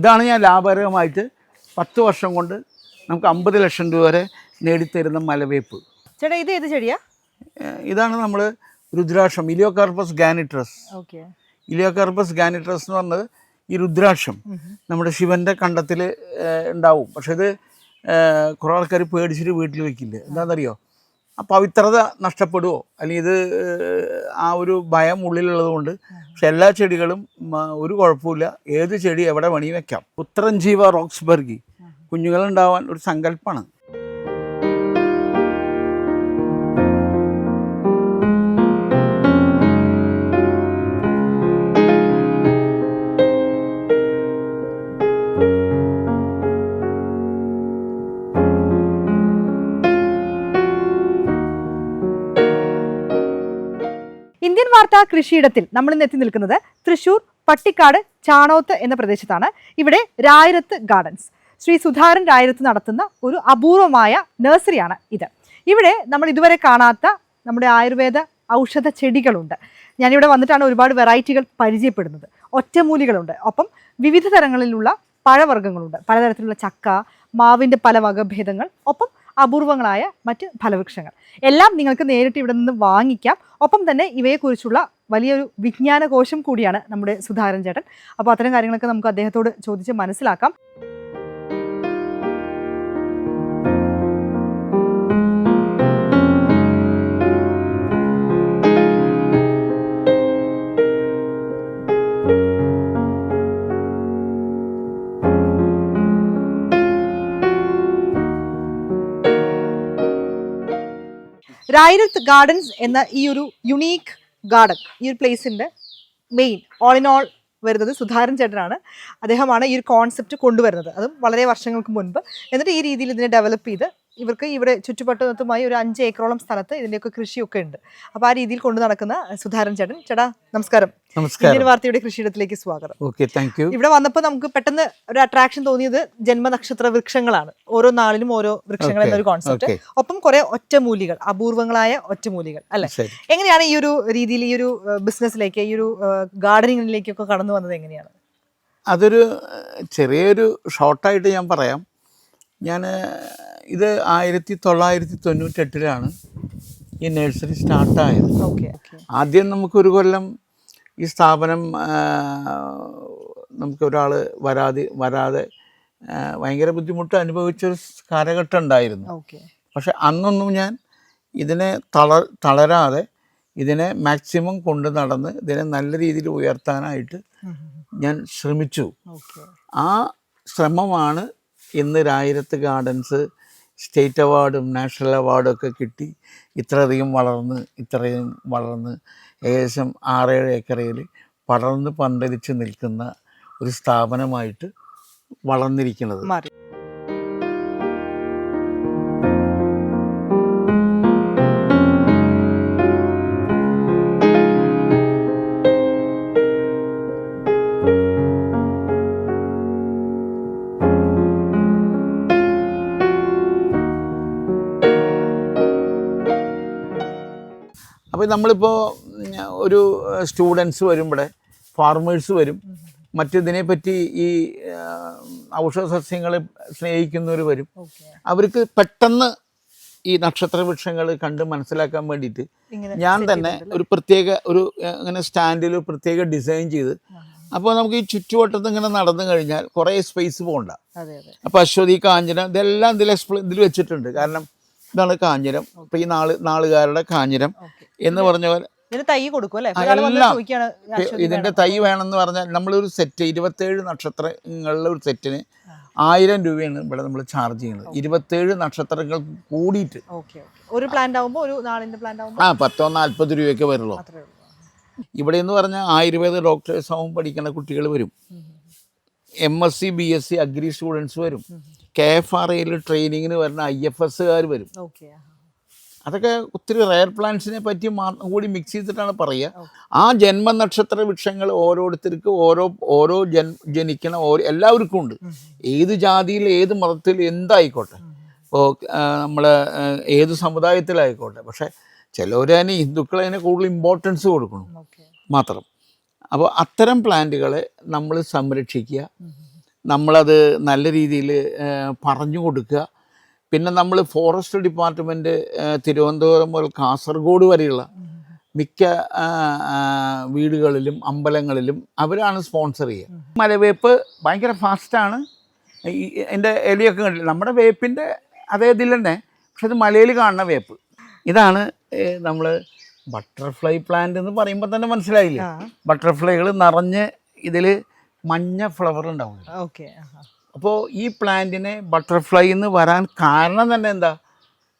ഇതാണ് ഞാൻ ലാഭകരമായിട്ട് പത്ത് വർഷം കൊണ്ട് നമുക്ക് അമ്പത് ലക്ഷം രൂപ വരെ നേടിത്തരുന്ന മലവേപ്പ്. ചേട്ടാ ഇത് ഏത് ചെടിയാ? ഇതാണ് നമ്മൾ രുദ്രാക്ഷം ഇലിയോകാർപ്പസ് ഗാനിട്രസ്. ഓക്കെ. ഇലിയോകാർപ്പസ് ഗാനിട്രസ് എന്ന് പറഞ്ഞത് ഈ രുദ്രാക്ഷം നമ്മുടെ ശിവന്റെ കണ്ടത്തിൽ ഉണ്ടാവും. പക്ഷെ ഇത് കുറെ ആൾക്കാർ പേടിച്ചിട്ട് വീട്ടിൽ വെക്കില്ല? എന്താണെന്നറിയോ പവിത്രത നഷ്ടപ്പെടുമോ അല്ലെങ്കിൽ ഇത് ആ ഒരു ഭയം ഉള്ളിലുള്ളത് കൊണ്ട് പക്ഷെ എല്ലാ ചെടികളും ഒരു കുഴപ്പമില്ല ഏത് ചെടി എവിടെ വേണമെങ്കിൽ വെക്കാം. പുത്രഞ്ജീവ റോക്സ്ബർഗി. കുഞ്ഞുങ്ങളുണ്ടാവാൻ ഒരു സങ്കല്പമാണ് വാർത്താ കൃഷിയിടത്തിൽ നമ്മൾ ഇന്ന് എത്തി നിൽക്കുന്നത് തൃശൂർ പട്ടിക്കാട് ചാണോത്ത് എന്ന പ്രദേശത്താണ്. ഇവിടെ രായിരത്ത് ഗാർഡൻസ് ശ്രീ സുധാരൻ രായിരത്ത് നടത്തുന്ന ഒരു അപൂർവമായ നഴ്സറിയാണ് ഇത്. ഇവിടെ നമ്മൾ ഇതുവരെ കാണാത്ത നമ്മുടെ ആയുർവേദ ഔഷധ ചെടികളുണ്ട്. ഞാനിവിടെ വന്നിട്ടാണ് ഒരുപാട് വെറൈറ്റികൾ പരിചയപ്പെടുന്നത്. ഒറ്റമൂലികളുണ്ട്. ഒപ്പം വിവിധ തരങ്ങളിലുള്ള പഴവർഗങ്ങളുണ്ട്. പലതരത്തിലുള്ള ചക്ക മാവിന്റെ പല വകഭേദങ്ങൾ. ഒപ്പം അപൂർവങ്ങളായ മറ്റ് ഫലവൃക്ഷങ്ങൾ. എല്ലാം നിങ്ങൾക്ക് നേരിട്ട് ഇവിടെ നിന്ന് വാങ്ങിക്കാം. ഒപ്പം തന്നെ ഇവയെക്കുറിച്ചുള്ള വലിയൊരു വിജ്ഞാനകോശം കൂടിയാണ് നമ്മുടെ സുധാരൻ ചേട്ടൻ. അപ്പോൾ അത്തരം കാര്യങ്ങളൊക്കെ നമുക്ക് അദ്ദേഹത്തോട് ചോദിച്ച് മനസ്സിലാക്കാം. രായിരത്ത് ഗാർഡൻസ് എന്ന ഈ ഒരു യുണീക്ക് ഗാർഡൻ ഈ ഒരു പ്ലേസിന്റെ മെയിൻ ഓൾ ഇൻ ഓൾ വരുന്നത് സുധാരൻ ചേട്ടനാണ്. അദ്ദേഹമാണ് ഈ ഒരു കോൺസെപ്റ്റ് കൊണ്ടുവരുന്നത്. അതും വളരെ വർഷങ്ങൾക്ക് മുൻപ്. എന്നിട്ട് ഈ രീതിയിൽ ഇതിനെ ഡെവലപ്പ് ചെയ്ത് ഇവർക്ക് ഇവിടെ ചുറ്റുപട്ടത്തുമായി ഒരു അഞ്ച് ഏക്കറോളം സ്ഥലത്ത് ഇതിന്റെയൊക്കെ കൃഷിയൊക്കെ ഉണ്ട്. അപ്പോൾ ആ രീതിയിൽ കൊണ്ടു നടക്കുന്ന സുധാരൻ ചേട്ടൻ. ചേട്ടാ നമസ്കാരം. ഇന്ത്യൻ നമസ്കാരം വാർത്തയുടെ കൃഷിയിടത്തിലേക്ക് സ്വാഗതം. ഓക്കെ താങ്ക് യു ഇവിടെ വന്നപ്പോൾ നമുക്ക് പെട്ടെന്ന് ഒരു അട്രാക്ഷൻ തോന്നിയത് ജന്മനക്ഷത്ര വൃക്ഷങ്ങളാണ്. ഓരോ നാളിലും ഓരോ വൃക്ഷങ്ങൾ എന്നൊരു കോൺസെപ്റ്റ്. ഒപ്പം കുറെ ഒറ്റമൂലികൾ അപൂർവങ്ങളായ ഒറ്റമൂലികൾ അല്ലെ? എങ്ങനെയാണ് ഈ ഒരു രീതിയിൽ ഈ ഒരു ബിസിനസ്സിലേക്ക് ഈ ഒരു ഗാർഡനിങ്ങിലേക്കൊക്കെ കടന്നു വന്നത് എങ്ങനെയാണ്? അതൊരു ചെറിയൊരു ഷോർട്ടായിട്ട് ഞാൻ പറയാം. ഞാൻ ഇത് ആയിരത്തി തൊള്ളായിരത്തി തൊണ്ണൂറ്റെട്ടിലാണ് ഈ നഴ്സറി സ്റ്റാർട്ടായത് ഓക്കെ ആദ്യം നമുക്കൊരു കൊല്ലം ഈ സ്ഥാപനം നമുക്ക് ഒരാൾ വരാതെ വരാതെ ഭയങ്കര ബുദ്ധിമുട്ട് അനുഭവിച്ചൊരു കാലഘട്ടം ഉണ്ടായിരുന്നു. പക്ഷെ അന്നൊന്നും ഞാൻ ഇതിനെ തള തളരാതെ ഇതിനെ മാക്സിമം കൊണ്ട് നടന്ന് ഇതിനെ നല്ല രീതിയിൽ ഉയർത്താനായിട്ട് ഞാൻ ശ്രമിച്ചു. ആ ശ്രമമാണ് ഇന്ന് രായിരത്ത് ഗാർഡൻസ് സ്റ്റേറ്റ് അവാർഡും നാഷണൽ അവാർഡും ഒക്കെ കിട്ടി ഇത്രയധികം വളർന്ന് ഇത്രയും വളർന്ന് ഏകദേശം ആറേഴ് ഏക്കറയിൽ പടർന്ന് പന്തലിച്ച് നിൽക്കുന്ന ഒരു സ്ഥാപനമായിട്ട് വളർന്നിരിക്കുന്നത്. അപ്പോൾ നമ്മളിപ്പോൾ ഒരു സ്റ്റുഡൻസ് വരും ഇവിടെ ഫാർമേഴ്സ് വരും. മറ്റിതിനെപ്പറ്റി ഈ ഔഷധ സസ്യങ്ങളെ സ്നേഹിക്കുന്നവർ വരും. അവർക്ക് പെട്ടെന്ന് ഈ നക്ഷത്ര വൃക്ഷങ്ങൾ കണ്ട് മനസ്സിലാക്കാൻ വേണ്ടിയിട്ട് ഞാൻ തന്നെ ഒരു പ്രത്യേക ഒരു ഇങ്ങനെ സ്റ്റാൻഡിൽ പ്രത്യേക ഡിസൈൻ ചെയ്ത് അപ്പോൾ നമുക്ക് ഈ ചുറ്റുവട്ടത്ത് ഇങ്ങനെ നടന്നു കഴിഞ്ഞാൽ കുറേ സ്പേസ് പോകണ്ട. അപ്പോൾ അശ്വതി കാഞ്ചനം ഇതെല്ലാം ഇതിൽ എക്സ്പ്ലെ ഇതിൽ വെച്ചിട്ടുണ്ട്. കാരണം ഇതാണ് കാഞ്ഞിരം. അപ്പോൾ ഈ നാൾ നാളുകാരുടെ കാഞ്ഞിരം എന്ന് പറഞ്ഞ പോലെ ഇതിന് തൈ കൊടുക്കും അല്ലേ? അശ്വതി തൈ വേണമെന്ന് പറഞ്ഞാൽ നമ്മളൊരു സെറ്റ് ഇരുപത്തേഴ് നക്ഷത്രങ്ങളുടെ ഒരു സെറ്റിന് ആയിരം രൂപയാണ് ഇവിടെ നമ്മൾ ചാർജ് ചെയ്യുന്നത്. ഇരുപത്തേഴ് നക്ഷത്രങ്ങൾ കൂടിയിട്ട്. ഒരു പ്ലാന്റ് ആവുമ്പോൾ ഒരു നാളിന്റെ പ്ലാന്റ് ആവുമ്പോൾ ആ പത്തോ നാൽപ്പത് രൂപയൊക്കെ വരുള്ളൂ. ഇവിടെ എന്ന് പറഞ്ഞാൽ ആയുർവേദ ഡോക്ടേഴ്സ് ആവും പഠിക്കുന്ന കുട്ടികൾ വരും. M S C B S C agri students വരും. കെ എഫ് ആർ ഐയിൽ ട്രെയിനിങ്ങിന് വരുന്ന ഐ എഫ് എസ്സുകാർ വരും. അതൊക്കെ ഒത്തിരി റയർ പ്ലാന്റ്സിനെ പറ്റി കൂടി മിക്സ് ചെയ്തിട്ടാണ് പറയുക. ആ ജന്മനക്ഷത്ര വൃക്ഷങ്ങൾ ഓരോരുത്തർക്ക് ഓരോ ഓരോ ജൻ ജനിക്കണ ഓരോ എല്ലാവർക്കും ഉണ്ട്. ഏത് ജാതിയിൽ ഏത് മതത്തിൽ എന്തായിക്കോട്ടെ. ഇപ്പോൾ നമ്മൾ ഏത് സമുദായത്തിലായിക്കോട്ടെ. പക്ഷേ ചിലവർ അതിന് ഹിന്ദുക്കൾ അതിന് കൂടുതൽ ഇമ്പോർട്ടൻസ് കൊടുക്കണം. മാത്രം. അപ്പോൾ അത്തരം പ്ലാന്റുകളെ നമ്മൾ സംരക്ഷിക്കുക. നമ്മളത് നല്ല രീതിയിൽ പറഞ്ഞു കൊടുക്കുക പിന്നെ നമ്മൾ ഫോറസ്റ്റ് ഡിപ്പാർട്ട്മെന്റ് തിരുവനന്തപുരം മുതൽ കാസർഗോഡ് വരെയുള്ള മിക്ക വീടുകളിലും അമ്പലങ്ങളിലും അവരാണ് സ്പോൺസർ ചെയ്യുക. മലവേപ്പ് ഭയങ്കര ഫാസ്റ്റാണ്. ഈ എന്റെ എലിയൊക്കെ കണ്ടില്ല? നമ്മുടെ വേപ്പിന്റെ അതേ ഇതിൽ തന്നെ പക്ഷെ അത് മലയിൽ കാണുന്ന വേപ്പ്. ഇതാണ് നമ്മൾ ബട്ടർഫ്ലൈ പ്ലാന്റ് എന്ന് പറയുമ്പോൾ തന്നെ മനസ്സിലായില്ലേ? ബട്ടർഫ്ലൈകൾ നിറഞ്ഞ് ഇതിൽ മഞ്ഞ ഫ്ലവർ ഉണ്ടാവും ഓക്കെ അപ്പോൾ ഈ പ്ലാന്റിനെ ബട്ടർഫ്ലൈ എന്ന് വരാൻ കാരണം തന്നെ എന്താ?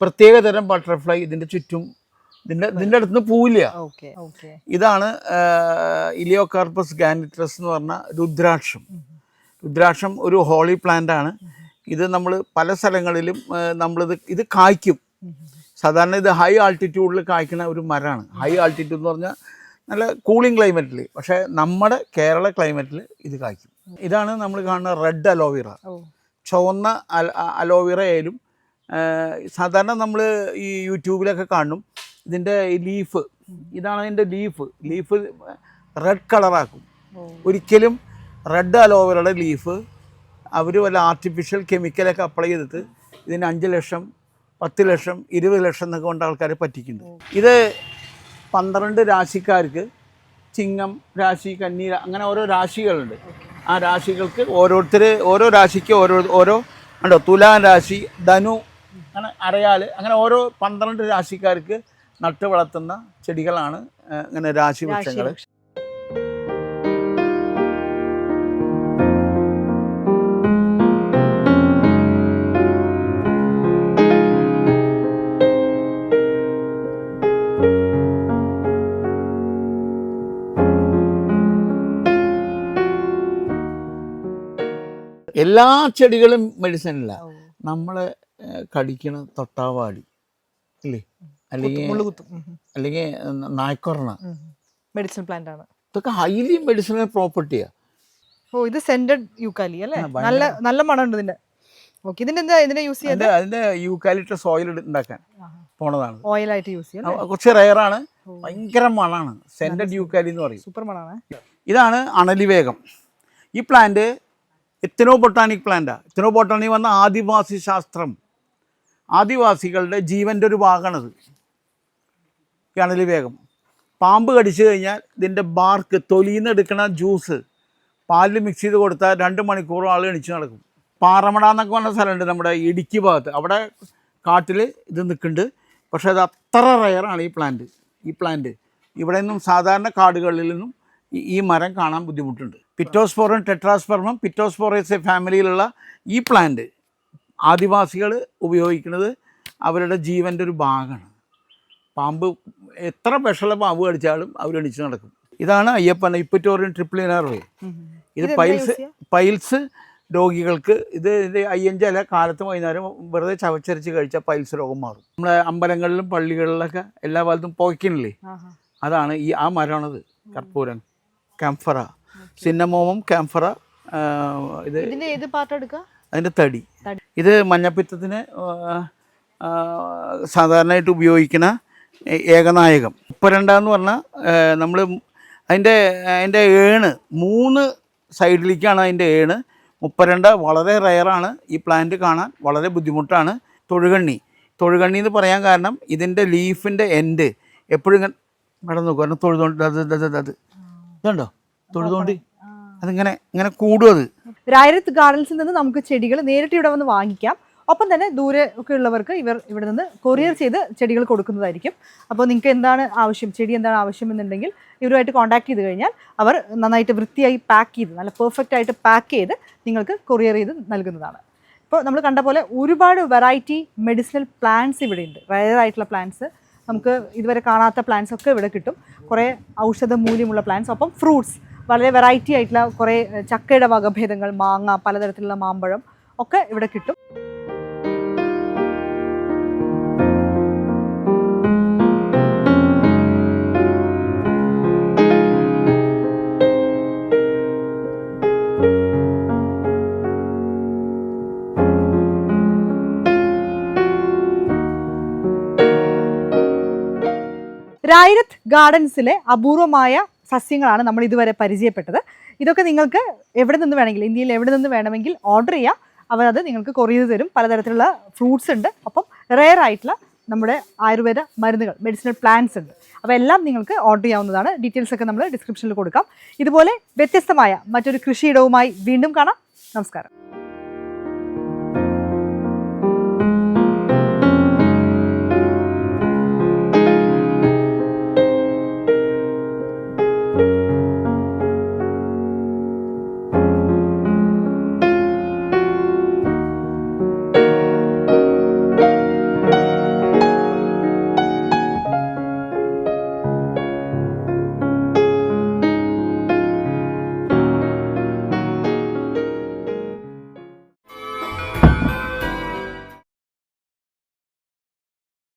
പ്രത്യേക തരം ബട്ടർഫ്ലൈ ഇതിന്റെ ചുറ്റും ഇതിന്റെ ഇതിന്റെ അടുത്ത് നിന്ന് പൂവില്ല ഇതാണ് ഇലിയോകാർപ്പസ് ഗാനിട്രസ് എന്ന് പറഞ്ഞ രുദ്രാക്ഷം. രുദ്രാക്ഷം ഒരു ഹോളി പ്ലാന്റ് ആണ്. ഇത് നമ്മൾ പല സ്ഥലങ്ങളിലും നമ്മളിത് ഇത് കായ്ക്കും. സാധാരണ ഇത് ഹൈ ആൾട്ടിറ്റ്യൂഡിൽ കായ്ക്കുന്ന ഒരു മരമാണ് ഹൈ ആൾട്ടിറ്റ്യൂഡ് എന്ന് പറഞ്ഞാൽ നല്ല കൂളിംഗ് ക്ലൈമറ്റിൽ പക്ഷേ നമ്മുടെ കേരള ക്ലൈമറ്റിൽ ഇത് കായ്ക്കും. ഇതാണ് നമ്മൾ കാണുന്ന റെഡ് അലോവേറ ചുവന്ന അല അലോവേറ ആയാലും സാധാരണ നമ്മൾ ഈ യൂട്യൂബിലൊക്കെ കാണും. ഇതിന്റെ ലീഫ് ഇതാണ് അതിന്റെ ലീഫ് ലീഫ് റെഡ് കളറാക്കും. ഒരിക്കലും റെഡ് അലോവേറയുടെ ലീഫ് അവർ വല്ല ആർട്ടിഫിഷ്യൽ കെമിക്കലൊക്കെ അപ്ലൈ ചെയ്തിട്ട് ഇതിന് അഞ്ച് ലക്ഷം പത്ത് ലക്ഷം ഇരുപത് ലക്ഷം എന്നൊക്കെ കൊണ്ട് ആൾക്കാരെ പറ്റിക്കുന്നു ഇത് പന്ത്രണ്ട് രാശിക്കാർക്ക് ചിങ്ങം രാശി കന്നി അങ്ങനെ ഓരോ രാശികളുണ്ട്. ആ രാശികൾക്ക് ഓരോരുത്തർ ഓരോ രാശിക്ക് ഓരോ ഓരോ ഉണ്ടോ തുലാം രാശി ധനു അങ്ങനെ അരയാൽ അങ്ങനെ ഓരോ പന്ത്രണ്ട് രാശിക്കാർക്ക് നട്ടു വളർത്തുന്ന ചെടികളാണ് ഇങ്ങനെ രാശി വൃക്ഷങ്ങൾ എല്ലാ ചെടികളും മെഡിസിൻ അല്ല ഓ. നമ്മളെ കടിക്കണ തൊട്ടാവാടി. ഇല്ലേ? അല്ലെങ്കിൽ അല്ലെങ്കിൽ നായ്ക്കൊറണ മെഡിസിൻ പ്ലാന്റ് ആണ് ഇതൊക്കെ ഹൈലി മെഡിസിനൽ പ്രോപ്പർട്ടിയാ. ഓ ഇത് സെന്റഡ് യൂക്കാലി അല്ലേ? നല്ല നല്ല മണം ഉണ്ട് ഇതിന്റെ. ഓക്കെ ഇതിന്റെ എന്താ ഇതിനെ യൂസ് ചെയ്യാൻ അതിന്റെ യൂക്കാലിട്ട് സോയിൽ ഉണ്ടാക്കാൻ പോണതാണ്. ഓയിൽ ആയിട്ട് യൂസ് ചെയ്യാം കുറച്ച് കുറച്ച് റയറാണ്. ഭയങ്കര മണാണ്. സെന്റഡ് യൂക്കാലി എന്ന് പറയും. സൂപ്പർ മണാണ്. ഇതാണ് അണലിവേഗം ഈ പ്ലാന്റ് എത്തനോ ബൊട്ടാണിക് പ്ലാന്റാണ് എത്തനോ ബൊട്ടാണി വന്ന ആദിവാസി ശാസ്ത്രം. ആദിവാസികളുടെ ജീവന്റെ ഒരു ഭാഗമാണത് ഈ അണലിവേഗം പാമ്പ് കടിച്ചു കഴിഞ്ഞാൽ ഇതിന്റെ ബാർക്ക് തൊലിയിൽ നിന്ന് എടുക്കുന്ന ജ്യൂസ് പാലിൽ മിക്സ് ചെയ്ത് കൊടുത്താൽ രണ്ട് മണിക്കൂറും ആൾ എണിച്ച് നടക്കും. പാറമട എന്നൊക്കെ പറഞ്ഞ സ്ഥലമുണ്ട് നമ്മുടെ ഇടുക്കി ഭാഗത്ത്. അവിടെ കാട്ടിൽ ഇത് നിൽക്കുന്നുണ്ട്. പക്ഷേ അത് അത്ര റയറാണ് ഈ പ്ലാന്റ് ഈ പ്ലാന്റ് ഇവിടെ നിന്നും സാധാരണ കാടുകളിൽ നിന്നും ഈ മരം കാണാൻ ബുദ്ധിമുട്ടുണ്ട്. പിറ്റോസ്പോറും ടെട്രാസ്പെർമം പിറ്റോസ്പോറേസ് ഫാമിലിയിലുള്ള ഈ പ്ലാന്റ് ആദിവാസികൾ ഉപയോഗിക്കുന്നത് അവരുടെ ജീവന്റെ ഒരു ഭാഗമാണ്. പാമ്പ് എത്ര വിഷമുള്ള പാമ്പ് കടിച്ചാലും അവർ എണിച്ച് നടക്കും. ഇതാണ് അയ്യപ്പൻ ഇപ്പറ്റോറിയൻ ട്രിപ്ലിനർവേ ഇത് പൈൽസ് പൈൽസ് രോഗികൾക്ക് ഇത് അയ്യഞ്ചല കാലത്ത് വൈകുന്നേരം വെറുതെ ചവച്ചരച്ച് കഴിച്ചാൽ പൈൽസ് രോഗം മാറും. നമ്മുടെ അമ്പലങ്ങളിലും പള്ളികളിലൊക്കെ എല്ലാ ഭാഗത്തും പോയിക്കണില്ലേ അതാണ് ഈ ആ മരമാണത്. കർപ്പൂരൻ കാംഫറ സിന്നമോമം കാംഫറ ഇത് ഇതിന്റെ ഏത് പാർട്ട് എടുക്കുക അതിന്റെ തടി. ഇത് മഞ്ഞപ്പിത്തത്തിന് സാധാരണയായിട്ട് ഉപയോഗിക്കുന്ന ഏകനായകം. ഉപ്പരണ്ടെന്ന് പറഞ്ഞാൽ നമ്മൾ അതിന്റെ അതിന്റെ ഏണ് മൂന്ന് സൈഡിലേക്കാണ് അതിന്റെ ഏണ്. മുപ്പരണ്ട വളരെ റയറാണ്. ഈ പ്ലാന്റ് കാണാൻ വളരെ ബുദ്ധിമുട്ടാണ്. തൊഴുകണ്ണി. തൊഴുകണ്ണി എന്ന് പറയാൻ കാരണം ഇതിന്റെ ലീഫിന്റെ എൻഡ് എപ്പോഴും കടന്നു കാരണം തൊഴുതോണ്ട് അത് അത് അത്. ഇതുണ്ടോ? തൊഴുതോണ്ട് അതിങ്ങനെ ഇങ്ങനെ കൂടും അത്. രായരത്ത് ഗാർഡൻസിൽ നിന്ന് നമുക്ക് ചെടികൾ നേരിട്ട് ഇവിടെ വന്ന് വാങ്ങിക്കാം. ഒപ്പം തന്നെ ദൂരെ ഒക്കെ ഉള്ളവർക്ക് ഇവർ ഇവിടെ നിന്ന് കൊറിയർ ചെയ്ത് ചെടികൾ കൊടുക്കുന്നതായിരിക്കും. അപ്പോൾ നിങ്ങൾക്ക് എന്താണ് ആവശ്യം? ചെടി എന്താണ് ആവശ്യം എന്നുണ്ടെങ്കിൽ ഇവരുമായിട്ട് കോൺടാക്ട് ചെയ്ത് കഴിഞ്ഞാൽ അവർ നന്നായിട്ട് വൃത്തിയായി പാക്ക് ചെയ്ത് നല്ല പെർഫെക്റ്റ് ആയിട്ട് പാക്ക് ചെയ്ത് നിങ്ങൾക്ക് കൊറിയർ ചെയ്ത് നൽകുന്നതാണ്. ഇപ്പോൾ നമ്മൾ കണ്ട പോലെ ഒരുപാട് വെറൈറ്റി മെഡിസിനൽ പ്ലാന്റ്സ് ഇവിടെ ഉണ്ട് റയർ ആയിട്ടുള്ള പ്ലാന്റ്സ് നമുക്ക് ഇതുവരെ കാണാത്ത പ്ലാന്റ്സ് ഒക്കെ ഇവിടെ കിട്ടും. കുറേ ഔഷധ മൂല്യമുള്ള പ്ലാന്റ്സ് ഒപ്പം ഫ്രൂട്ട്സ് വളരെ വെറൈറ്റി ആയിട്ടുള്ള കുറേ ചക്കയുടെ വകഭേദങ്ങൾ മാങ്ങ പലതരത്തിലുള്ള മാമ്പഴം ഒക്കെ ഇവിടെ കിട്ടും. രായിരത്ത് ഗാർഡൻസിലെ അപൂർവമായ സസ്യങ്ങളാണ് നമ്മൾ ഇതുവരെ പരിചയപ്പെട്ടത്. ഇതൊക്കെ നിങ്ങൾക്ക് എവിടെ നിന്ന് വേണമെങ്കിൽ ഇന്ത്യയിൽ എവിടെ നിന്ന് വേണമെങ്കിൽ ഓർഡർ ചെയ്യാം. അവരത് നിങ്ങൾക്ക് കൊറിയർ തരും. പലതരത്തിലുള്ള ഫ്രൂട്ട്സ് ഉണ്ട്. അപ്പം റെയർ ആയിട്ടുള്ള നമ്മുടെ ആയുർവേദ മരുന്നുകൾ മെഡിസിനൽ പ്ലാന്റ്സ് ഉണ്ട്. അപ്പോൾ എല്ലാം നിങ്ങൾക്ക് ഓർഡർ ചെയ്യാവുന്നതാണ്. ഡീറ്റെയിൽസ് ഒക്കെ നമ്മൾ ഡിസ്ക്രിപ്ഷനിൽ കൊടുക്കാം. ഇതുപോലെ വ്യത്യസ്തമായ മറ്റൊരു കൃഷിയിടവുമായി വീണ്ടും കാണാം. നമസ്കാരം.